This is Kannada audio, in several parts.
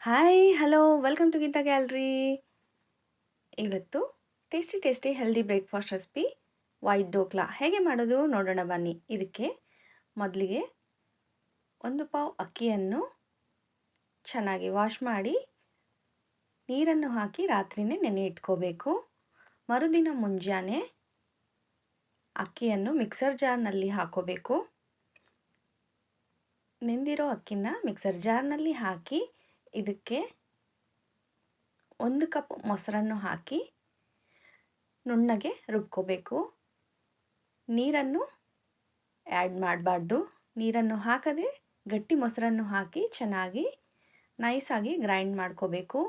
Hi hello welcome to Geeta gallery ಇವತ್ತು tasty tasty healthy breakfast recipe white dhokla ಹೇಗೆ ಮಾಡೋದು? ನೋಡೋಣ, ಬನ್ನಿ. ಇದಕ್ಕೆ ಮೊದಲಿಗೆ ಒಂದು ಪಾವ್ ಅಕ್ಕಿಯನ್ನು ಚೆನ್ನಾಗಿ ವಾಶ್ ಮಾಡಿ ನೀರನ್ನು ಹಾಕಿ ರಾತ್ರಿನೇ ನೆನೆ ಇಟ್ಕೋಬೇಕು. ಮರುದಿನ ಮುಂಜಾನೆ ಅಕ್ಕಿಯನ್ನು ಮಿಕ್ಸರ್ ಜಾರ್ನಲ್ಲಿ ಹಾಕೋಬೇಕು. ನೆಂದಿರೋ ಅಕ್ಕಿನ ಮಿಕ್ಸರ್ ಜಾರ್ನಲ್ಲಿ ಹಾಕಿ ಇದಕ್ಕೆ ಒಂದು ಕಪ್ ಮೊಸರನ್ನು ಹಾಕಿ ನುಣ್ಣಗೆ ರುಬ್ಕೋಬೇಕು. ನೀರನ್ನು ಆ್ಯಡ್ ಮಾಡಬಾರ್ದು. ನೀರನ್ನು ಹಾಕದೆ ಗಟ್ಟಿ ಮೊಸರನ್ನು ಹಾಕಿ ಚೆನ್ನಾಗಿ ನೈಸಾಗಿ ಗ್ರೈಂಡ್ ಮಾಡ್ಕೋಬೇಕು.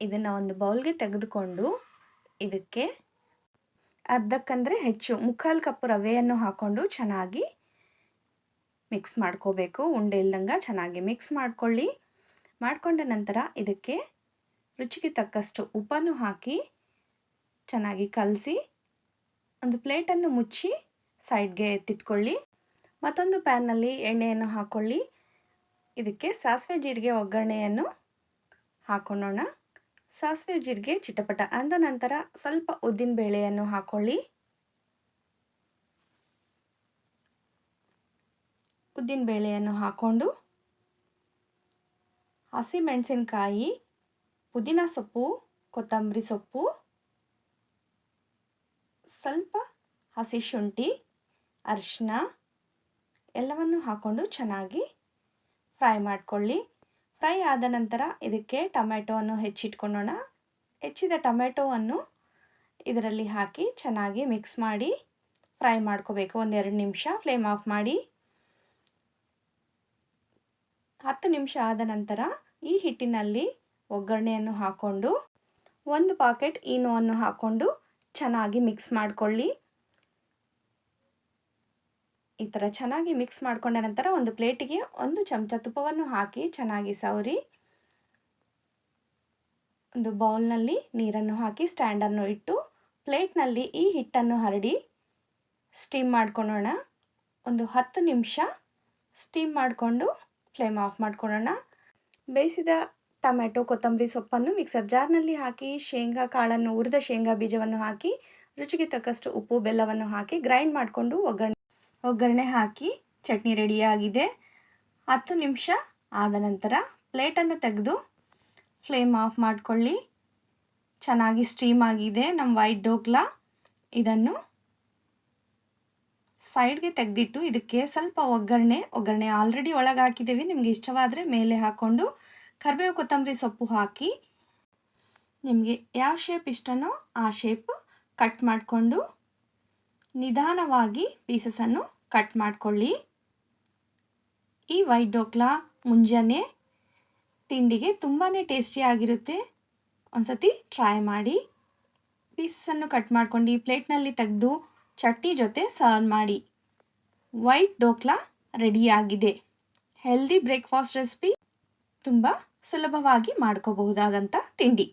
ಇದನ್ನು ಒಂದು ಬೌಲ್ಗೆ ತೆಗೆದುಕೊಂಡು ಇದಕ್ಕೆ ಅರ್ಧಕ್ಕಂದರೆ ಹೆಚ್ಚು, ಮುಕ್ಕಾಲು ಕಪ್ ರವೆಯನ್ನು ಹಾಕ್ಕೊಂಡು ಚೆನ್ನಾಗಿ ಮಿಕ್ಸ್ ಮಾಡ್ಕೋಬೇಕು. ಉಂಡೆ ಇಲ್ದಂಗೆ ಚೆನ್ನಾಗಿ ಮಿಕ್ಸ್ ಮಾಡ್ಕೊಳ್ಳಿ. ಮಾಡಿಕೊಂಡ ನಂತರ ಇದಕ್ಕೆ ರುಚಿಗೆ ತಕ್ಕಷ್ಟು ಉಪ್ಪನ್ನು ಹಾಕಿ ಚೆನ್ನಾಗಿ ಕಲಸಿ ಒಂದು ಪ್ಲೇಟನ್ನು ಮುಚ್ಚಿ ಸೈಡ್ಗೆ ಎತ್ತಿಟ್ಕೊಳ್ಳಿ. ಮತ್ತೊಂದು ಪ್ಯಾನಲ್ಲಿ ಎಣ್ಣೆಯನ್ನು ಹಾಕ್ಕೊಳ್ಳಿ ಇದಕ್ಕೆ ಸಾಸಿವೆ ಜೀರಿಗೆ ಒಗ್ಗರಣೆಯನ್ನು ಹಾಕೊಳ್ಳೋಣ. ಸಾಸಿವೆ ಜೀರಿಗೆ ಚಿಟಪಟ ಅಂದ ನಂತರ ಸ್ವಲ್ಪ ಉದ್ದಿನ ಬೇಳೆಯನ್ನು ಹಾಕ್ಕೊಳ್ಳಿ ಉದ್ದಿನ ಬೇಳೆಯನ್ನು ಹಾಕ್ಕೊಂಡು ಹಸಿಮೆಣಸಿನಕಾಯಿ, ಪುದೀನ ಸೊಪ್ಪು, ಕೊತ್ತಂಬರಿ ಸೊಪ್ಪು, ಸ್ವಲ್ಪ ಹಸಿ ಶುಂಠಿ ಅರಿಶಿನ ಎಲ್ಲವನ್ನು ಹಾಕ್ಕೊಂಡು ಚೆನ್ನಾಗಿ ಫ್ರೈ ಮಾಡಿಕೊಳ್ಳಿ. ಫ್ರೈ ಆದ ನಂತರ ಇದಕ್ಕೆ ಟೊಮೆಟೊವನ್ನು ಹೆಚ್ಚಿಟ್ಕೊಳ್ಳೋಣ. ಹೆಚ್ಚಿದ ಟೊಮೆಟೊವನ್ನು ಇದರಲ್ಲಿ ಹಾಕಿ ಚೆನ್ನಾಗಿ ಮಿಕ್ಸ್ ಮಾಡಿ ಫ್ರೈ ಮಾಡ್ಕೋಬೇಕು. ಒಂದೆರಡು ನಿಮಿಷ ಫ್ಲೇಮ್ ಆಫ್ ಮಾಡಿ. ಹತ್ತು ನಿಮಿಷ ಆದ ನಂತರ ಈ ಹಿಟ್ಟಿನಲ್ಲಿ ಒಗ್ಗರಣೆಯನ್ನು ಹಾಕ್ಕೊಂಡು ಒಂದು ಪಾಕೆಟ್ ಈನೋವನ್ನು ಹಾಕ್ಕೊಂಡು ಚೆನ್ನಾಗಿ ಮಿಕ್ಸ್ ಮಾಡಿಕೊಳ್ಳಿ. ಈ ಥರ ಚೆನ್ನಾಗಿ ಮಿಕ್ಸ್ ಮಾಡಿಕೊಂಡ ನಂತರ ಒಂದು ಪ್ಲೇಟಿಗೆ ಒಂದು ಚಮಚ ತುಪ್ಪವನ್ನು ಹಾಕಿ ಚೆನ್ನಾಗಿ ಸವರಿ. ಒಂದು ಬೌಲ್ನಲ್ಲಿ ನೀರನ್ನು ಹಾಕಿ ಸ್ಟ್ಯಾಂಡನ್ನು ಇಟ್ಟು ಪ್ಲೇಟ್ನಲ್ಲಿ ಈ ಹಿಟ್ಟನ್ನು ಹರಡಿ ಸ್ಟೀಮ್ ಮಾಡ್ಕೊಳ್ಳೋಣ. ಒಂದು ಹತ್ತು ನಿಮಿಷ ಸ್ಟೀಮ್ ಮಾಡಿಕೊಂಡು ಫ್ಲೇಮ್ ಆಫ್ ಮಾಡ್ಕೊಳ್ಳೋಣ ಬೇಯಿಸಿದ ಟೊಮೆಟೊ ಕೊತ್ತಂಬರಿ ಸೊಪ್ಪನ್ನು ಮಿಕ್ಸರ್ ಜಾರ್ನಲ್ಲಿ ಹಾಕಿ, ಶೇಂಗಾ ಕಾಳನ್ನು ಹುರಿದ ಶೇಂಗಾ ಬೀಜವನ್ನು ಹಾಕಿ, ರುಚಿಗೆ ತಕ್ಕಷ್ಟು ಉಪ್ಪು, ಬೆಲ್ಲವನ್ನು ಹಾಕಿ ಗ್ರೈಂಡ್ ಮಾಡಿಕೊಂಡು ಒಗ್ಗರಣೆ ಒಗ್ಗರಣೆ ಹಾಕಿ ಚಟ್ನಿ ರೆಡಿಯಾಗಿದೆ ಹತ್ತು ನಿಮಿಷ ಆದ ನಂತರ ಪ್ಲೇಟನ್ನು ತೆಗೆದು ಫ್ಲೇಮ್ ಆಫ್ ಮಾಡಿಕೊಳ್ಳಿ. ಚೆನ್ನಾಗಿ ಸ್ಟೀಮ್ ಆಗಿದೆ ನಮ್ಮ ವೈಟ್ ಡೋಕ್ಲಾ. ಇದನ್ನು ಸೈಡ್ಗೆ ತೆಗೆದಿಟ್ಟು ಇದಕ್ಕೆ ಸ್ವಲ್ಪ ಒಗ್ಗರಣೆ ಒಗ್ಗರಣೆ ಆಲ್ರೆಡಿ ಒಳಗೆ ಹಾಕಿದ್ದೀವಿ ನಿಮಗೆ ಇಷ್ಟವಾದರೆ ಮೇಲೆ ಹಾಕ್ಕೊಂಡು ಕರಿಬೇವು ಕೊತ್ತಂಬರಿ ಸೊಪ್ಪು ಹಾಕಿ ನಿಮಗೆ ಯಾವ ಶೇಪ್ ಇಷ್ಟನೋ ಆ ಶೇಪ್ ಕಟ್ ಮಾಡಿಕೊಂಡು ನಿಧಾನವಾಗಿ ಪೀಸಸನ್ನು ಕಟ್ ಮಾಡಿಕೊಳ್ಳಿ. ಈ ವೈಟ್ ಡೋಕ್ಲಾ ಮುಂಜಾನೆ ತಿಂಡಿಗೆ ತುಂಬಾ ಟೇಸ್ಟಿಯಾಗಿರುತ್ತೆ ಒಂದು ಸತಿ ಟ್ರೈ ಮಾಡಿ ಪೀಸಸನ್ನು ಕಟ್ ಮಾಡ್ಕೊಂಡು ಈ ಪ್ಲೇಟ್ನಲ್ಲಿ ತೆಗೆದು ಚಟ್ನಿ ಜೊತೆ ಸರ್ವ್ ಮಾಡಿ. ವೈಟ್ ಡೋಕ್ಲಾ ರೆಡಿಯಾಗಿದೆ ಹೆಲ್ದಿ ಬ್ರೇಕ್ಫಾಸ್ಟ್ ರೆಸಿಪಿ ತುಂಬ ಸುಲಭವಾಗಿ ಮಾಡ್ಕೋಬಹುದಾದಂಥ ತಿಂಡಿ.